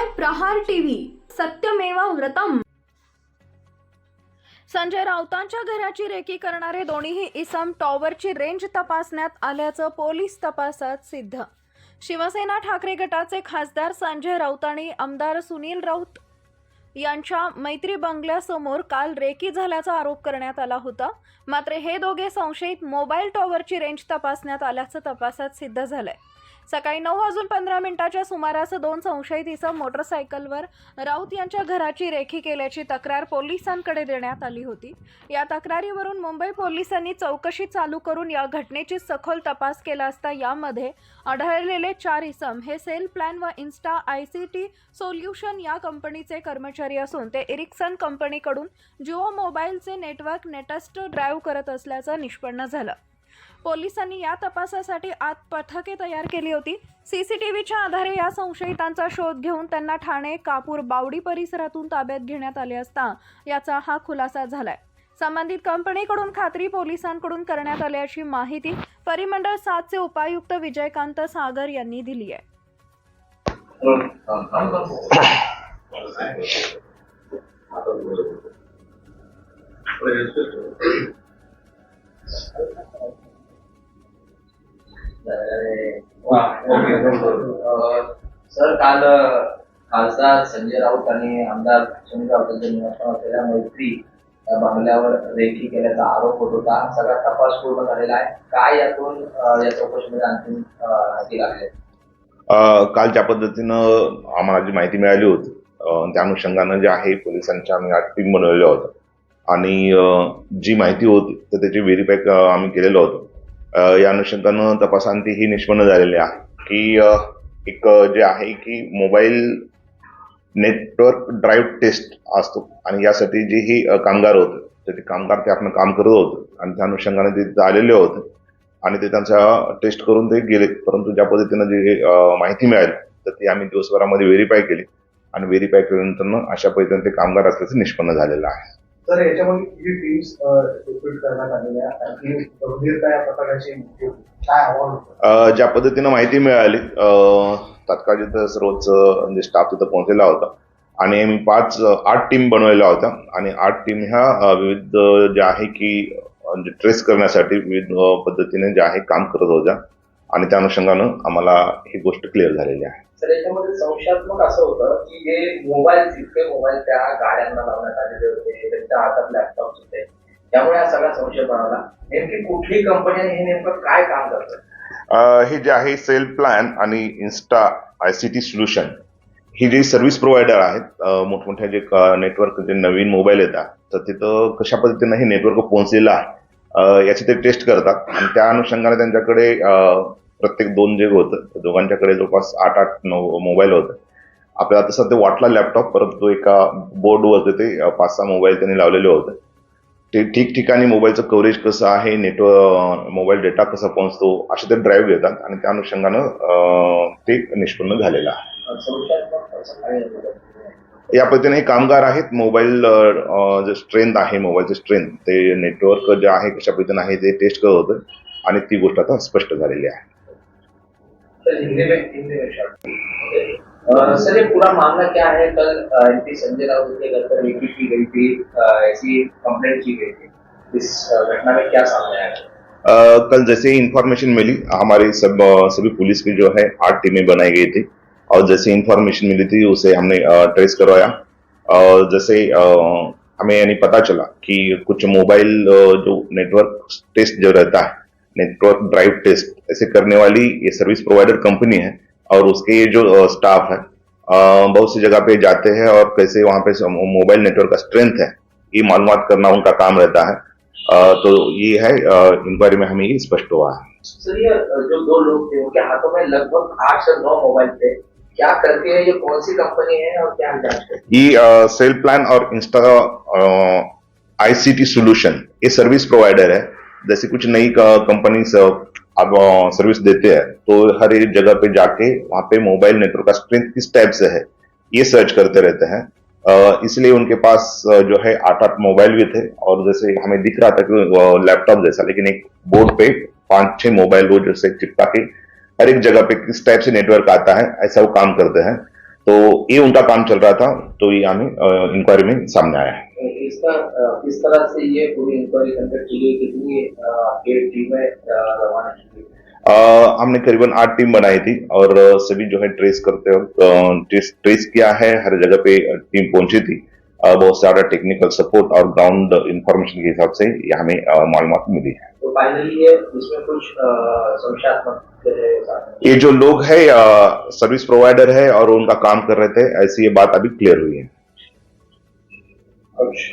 पाहताय प्रहार टीव्ही. सत्यमेवा व्रतम. संजय राऊतांच्या घराची रेकी करणारे दोन्हीही इसम टॉवरची रेंज तपासण्यात आल्याचं पोलीस तपासात सिद्ध. शिवसेना ठाकरे गटाचे खासदार संजय राऊत आणि आमदार सुनील राऊत यांच्या मैत्री बंगल्यासमोर काल रेकी झाल्याचा आरोप करण्यात आला होता. मात्र हे दोघे संशयित मोबाईल टॉवरची रेंज तपासण्यात आल्याचं तपासात सिद्ध झालंय. सकाळी नऊ वाजून पंधरा मिनिटाच्या सुमारास दोन संशयित इसम मोटरसायकलवर राऊत यांच्या घराची रेखी केल्याची तक्रार पोलिसांकडे देण्यात आली होती. या तक्रारीवरून मुंबई पोलिसांनी चौकशी चालू करून या घटनेची सखोल तपास केला असता यामध्ये आढळलेले चार इसम हे सेल प्लॅन व insta I C T solution या कंपनीचे कर्मचारी असून ते इरिक्सन कंपनीकडून जिओ मोबाईलचे नेटवर्क नेटस्ट ड्राईव्ह करत असल्याचं निष्पन्न झालं. पोलिसांनी या तपासासाठी आत पथके तयार केली होती. सीसीटीव्हीच्या आधारे या संशयितांचा शोध घेऊन त्यांना ठाणे कापूर बावडी परिसरातून ताब्यात घेण्यात आले असता याचा हा खुलासा झालाय. संबंधित कंपनीकडून खात्री पोलिसांकडून करण्यात आल्याची माहिती परिमंडळ सातचे उपायुक्त विजयकांत सागर यांनी दिली आहे. सर काल खासदार संजय राऊत आणि आमदार सुनील राऊत यांच्या असलेल्या मैत्री या बंगल्यावर रेखी केल्याचा आरोप होत होता. सगळा तपास पूर्ण झालेला आहे. काय यातून या चौकशीमध्ये आणखी हाती लागले? काल ज्या पद्धतीनं आम्हाला जी माहिती मिळाली होती त्या अनुषंगानं जे आहे पोलिसांच्या आम्ही आठ टीम बनवलेल्या होत्या आणि जी माहिती होती तर त्याची व्हेरीफाय आम्ही केलेलं होतं. या अनुषंगानं तपासांती ही निष्पन्न झालेली आहे. की एक जे आहे की मोबाईल नेटवर्क ड्राईव्ह टेस्ट असतो. आणि यासाठी जे ही कामगार होते तर ते कामगार ते आपण काम करत होते. आणि त्या अनुषंगाने ते आलेले होते. आणि ते त्यांचा टेस्ट करून ते गेले. परंतु ज्या पद्धतीनं जे माहिती मिळाली तर ती आम्ही दिवसभरामध्ये व्हेरीफाय केली. आणि व्हेरीफाय केल्यानंतर अशा पद्धतीने ते कामगार असल्याचं निष्पन्न झालेलं आहे. तर याच्यामध्ये किती टीम्स रिक्रूट करण्यात आलेल्या आणि गंभीरता या प्रकाराची काय आव्हान होतं? अ, ज्या पद्धतीनं माहिती मिळाली तात्काळ जिथं सर्वच म्हणजे स्टाफ तिथं पोहोचलेला होता. आणि आम्ही पाच आठ टीम बनवलेल्या होत्या. आणि आठ टीम ह्या विविध ज्या आहे की म्हणजे ट्रेस करण्यासाठी विविध पद्धतीने ज्या आहे काम करत होत्या. आणि त्या अनुषंगानं आम्हाला ही गोष्ट क्लिअर झालेली आहे. तर याच्यामध्ये संशयात्मक असं होतं की जे मोबाईल जितके मोबाईल त्या गाड्यांना लावण्यात आलेले होते त्यांच्या हातात लॅपटॉप होते त्यामुळे हा सगळा संशय बनवला नेमकी कुठली कंपनी आणि हे नेमकं काय काम करतं? हे जे आहे सेल प्लॅन आणि insta I C T solution ही जी सर्व्हिस प्रोव्हायडर आहेत मोठमोठ्या जे नेटवर्क जे नवीन मोबाईल येतात तर तिथं कशा पद्धतीनं हे नेटवर्क पोहोचलेलं आहे याची ते टेस्ट करतात. आणि त्या अनुषंगाने त्यांच्याकडे प्रत्येक दोन जे होतं दोघांच्याकडे जवळपास आठ आठ नऊ मोबाईल होते. आपल्याला आता ते वाटला लॅपटॉप परंतु एका बोर्डवरती ते पाच सहा मोबाईल त्यांनी लावलेले होते. ते ठिकठिकाणी मोबाईलचं कव्हरेज कसं आहे नेटवर्क मोबाईल डेटा कसा पोहोचतो असे ते ड्राईव्ह घेतात आणि त्या अनुषंगानं ते निष्पन्न झालेलं आहे. या पद्धतीने हे कामगार आहेत. मोबाईल जे स्ट्रेंथ आहे मोबाईलचे स्ट्रेंथ ते नेटवर्क जे आहे कशा पद्धतीने आहे ते टेस्ट करत होतं. आणि ती गोष्ट आता स्पष्ट झालेली आहे. सर ये पूरा मामला क्या है कल एम पी संजय राउत के घर पर की गई थी ऐसी कंप्लेंट की गई थी इस घटना में क्या सामने आया कल जैसे ही इंफॉर्मेशन मिली, हमारी सब सभी पुलिस की जो है, आठ टीमें बनाई गई थी। और जैसे इंफॉर्मेशन मिली थी, उसे हमने ट्रेस करवाया। और जैसे हमें यानी पता चला कि कुछ मोबाइल जो नेटवर्क टेस्ट जो रहता है नेटवर्क ड्राइव टेस्ट ऐसे करने वाली ये सर्विस प्रोवाइडर कंपनी है और उसके ये जो स्टाफ है बहुत सी जगह पे जाते हैं और कैसे वहाँ पे मोबाइल नेटवर्क का स्ट्रेंथ है ये मालूम करना उनका काम रहता है। अ, तो ये है इंक्वायरी में हमें ये स्पष्ट हुआ है। सर ये जो दो लोग थे उनके हाथों में लगभग आठ से नौ मोबाइल थे। क्या करती है ये कौन सी कंपनी है और क्या ये सेल प्लान और इंस्टा आईसीटी सोल्यूशन ये सर्विस प्रोवाइडर है। जैसे कुछ नई कंपनी अब सर्विस देते हैं तो हर एक जगह पे जाके वहाँ पे मोबाइल नेटवर्क का स्ट्रेंथ किस टाइप से है, ये सर्च करते रहते हैं। इसलिए उनके पास जो है आठ आठ मोबाइल भी थे, और जैसे हमें दिख रहा था कि लैपटॉप जैसा, लेकिन एक बोर्ड पे पाँच छह मोबाइल वो जैसे चिपका के हर एक जगह पे किस टाइप से नेटवर्क आता है, ऐसा वो काम करते हैं। तो ये उनका काम चल रहा था तो ये हमें इंक्वायरी में सामने आया है। इसका किस तरह से ये पूरी इंक्वायरी कंडक्ट की गई कितनी टीमें रवाना की गई। हमने करीबन आठ टीम बनाई थी और सभी जो है ट्रेस करते वक्त ट्रेस, ट्रेस किया है हर जगह पे टीम पहुँची थी। बहुत सारा टेक्निकल सपोर्ट और ग्राउंड इंफॉर्मेशन के हिसाब से हमें मालूम मिली है। तो फाइनली ये इसमें कुछ संशयात्मक ये जो लोग है सर्विस प्रोवाइडर है और उनका काम कर रहे थे ऐसी ये बात अभी क्लियर हुई है। में।